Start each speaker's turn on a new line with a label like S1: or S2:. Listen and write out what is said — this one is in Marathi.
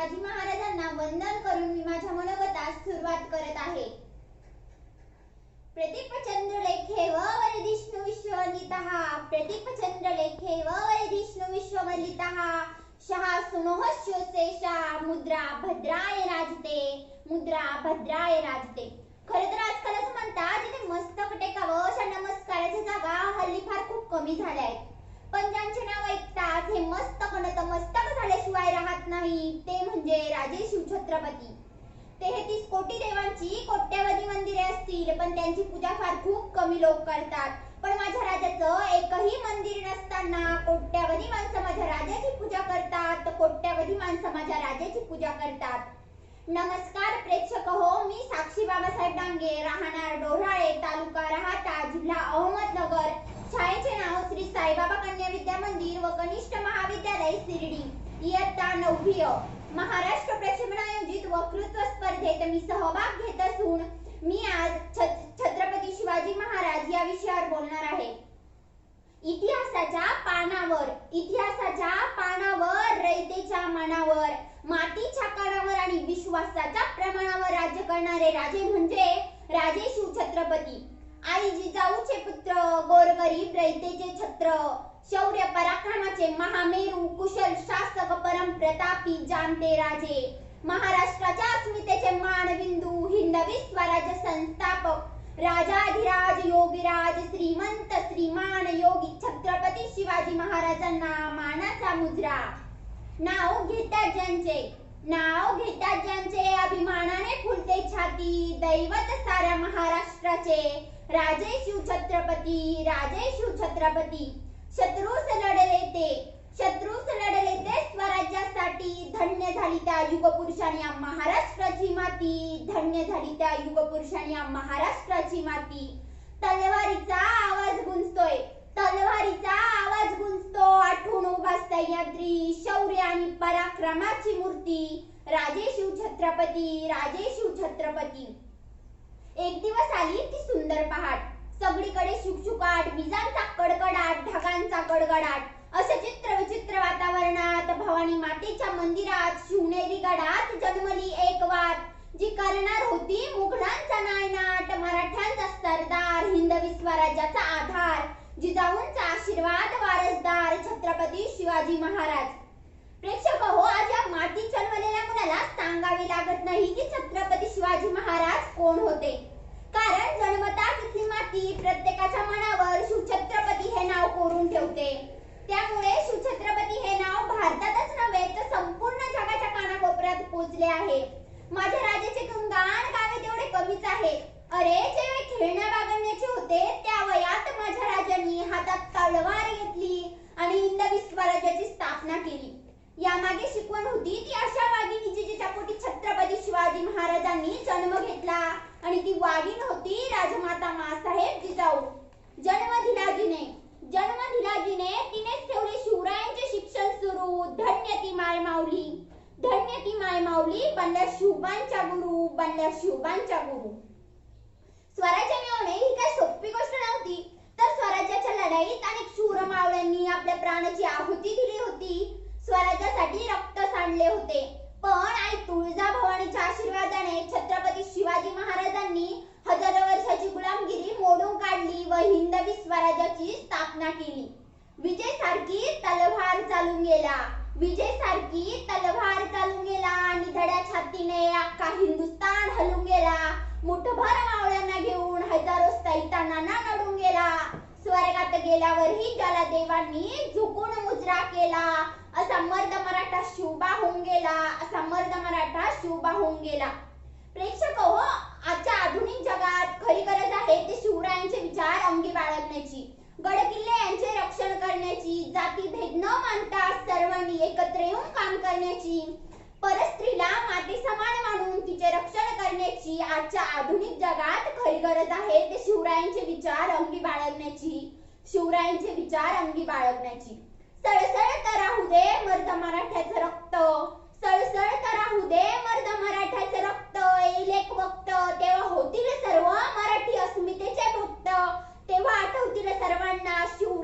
S1: शिवाजी महाराजांना वंदन करून मी माझ्या मनोगतास सुरुवात करत आहे. प्रतिपचंद्र लेखे व वरदिष्णु विश्ववंदितः प्रतिपचंद्र लेखे व वरदिष्णु विश्ववंदितः शहा सुनोह शेषा मुद्रा भद्राय राजते मुद्रा भद्राय राजते. खर तर आजकाल असं म्हणतात जिथे मस्तक टेकावं अशा नमस्काराच्या जागा हल्ली फार खूप कमी झाल्या आहेत. पण ज्या नाव ऐकतात हे मस्तक नतमस्तक झाल्याशिवाय राहत नाही ते म्हणजे राजे शिवछत्रपती तेहतीस कोटी देवांची कोट्यवधी मंदिरे असतील पण त्यांची पूजा फार खूप कमी लोक करतात. पण माझ्या राजाचं एकही मंदिर नसताना कोट्यावधी माणसं माझ्या राजाची पूजा करतात तर कोट्यवधी माणसं माझ्या राजाची पूजा करतात. नमस्कार प्रेक्षक हो मी साक्षी बाबासाहेब डांगे राहणार डोराळे तालुका राहता जिल्हा अहमदनगर. शाळेचे नाव श्री साईबाबा कन्या विद्या मंदिर व कनिष्ठ महाविद्यालय शिर्डी. इयत्ता नववी हो. महाराष्ट्र प्रक्षेपण आयोजित वक्तृत्व स्पर्धेत मी सहभाग घेत असून मी आज छत्रपती शिवाजी महाराज या विषयावर बोलणार आहे. इतिहासाच्या पानावर इतिहासाच्या पानावर रयतेच्या मनावर मातीच्या कणावर आणि विश्वासाच्या प्रमाणावर राज्य करणारे राजे म्हणजे राजे शिवछत्रपती आई जिजाऊचे पुत्र गोरगरीब रयतेचे छत्र शौर्य पराक्रमाचे महामेरू कुशल शासक परम प्रतापी जाणते राजे. महाराष्ट्राच्या अस्मितेचे मानबिंदू हिंदवी स्वराज्य संस्थापक राजाधिराज योगीराज श्रीमंत श्रीमान योगी छत्रपती शिवाजी महाराजांना मानाचा मुजरा. नाव घेतात ज्यांचे नाव घेतात ज्यांचे अभिमानाने फुलते छाती दैवत साऱ्या महाराष्ट्राचे. राजे शिवछत्रपती राजे शिवछत्रपती शत्रूस लढले ते. शत्रूस लढले ते स्वराज्यासाठी. धन्य झाली त्या युगपुरुषांनी या महाराष्ट्राची माती. धन्य झाली त्या युगपुरुषांनी या महाराष्ट्राची माती. तलवारीचा आवाज गुंजतोय. तलवारीचा आवाज गुंजतो. आठवून उभा सह्याद्री. शौर्य आणि पराक्रमाची मूर्ती. राजे शिवछत्रपती राजे शिवछत्रपती एक दिवस आली ती सुंदर पहाट. सगळीकडे शुकशुकाट विजांचा कडकडाट ढगांचा कडकडाट. असे चित्र विचित्र वातावरणात भवानी मातेच्या मंदिरात शिवनेरी गडात जन्मली एक वात जी करणार होती मुघलांचा नायनाट मराठ्यांचा सरदार हिंदवी स्वराज्याचा आधार जिजाऊंचा आशीर्वाद वारसदार छत्रपती शिवाजी महाराज. प्रेक्षक हो आज या माती जन्मलेल्या मुलाला सांगावे लागत नाही की छत्रपती शिवाजी महाराज कोण होते? कारण जन्मताच इथली माती प्रत्येकाच्या मनावर शिवछत्रपती हे नाव कोरून ठेवते त्यामुळे शिवछत्रपती हे नाव भारतातच नव्हे तर संपूर्ण जगाच्या कानाकोपऱ्यात पोहोचले आहे माझ्या राजाचे गुणगान गावे तेवढे आहे. अरे जे खेळण्या बागडण्याचे होते त्या वयात माझ्या राजांनी हातात तलवार घेतली आणि हिंदवी स्वराज्याची स्थापना केली. यामागे शिकवण होती ती अशा वाघिणीची जिच्या पोटी छत्रपती शिवाजी महाराजांनी जन्म घेतला आणि ती वाघीण होती राजमाता मासाहेब जिजाऊ. जन्म जन्मदिन जिने जन्म दिला जिने तिनेच ठेवले शिवरायांचे शिक्षण सुरू धन्य ती माय माऊली धन्य माऊली बनल्या शिवबांच्या गुरु बनल्या शिवबांच्या गुरु. स्वराज्य मिळवणे ही काय सोपी गोष्ट नव्हती. तर स्वराज्याच्या लढाईत अनेक शूर मावळ्यांनी आपल्या प्राणाची आहुती दिली होती. स्वराज्यासाठी रक्त सांडले होते. पण आई तुळजा भवानीच्या आशीर्वादाने छत्रपती शिवाजी महाराजांनी हजारो वर्षाची गुलामगिरी मोडून काढली व हिंदवी स्वराज्याची स्थापना केली. विजय सारखी तलवार चालून गेला. विजय सारखी तलवार धड्या अख्खा हिंदुस्तान हलून गेला. मुठभर मावळ्यांना घेऊन हजारो सैतानांना नडून गेला. स्वर्गात गेल्यावरही त्याला देवांनी झुकून मुजरा केला. असा मर्द मराठा शिवबा होऊन गेला. असा मर्द मराठा शिवबा होऊन गेला. प्रेक्षक हो आजच्या आधुनिक जगात खरी गरज करण्याची आजच्या आधुनिक जगात खरी गरज आहे ते शिवरायांचे विचार अंगी बाळगण्याची. शिवरायांचे विचार अंगी बाळगण्याची. सळसळ तर राहू दे मर्द मराठ्याचं रक्त. सळसळ तर राहू दे मर्द मराठ्याचं रक्त. येईल एक वक्त तेव्हा होतील सर्व मराठी अस्मितेचे भक्त तेव्हा आठवतील सर्वांना शिव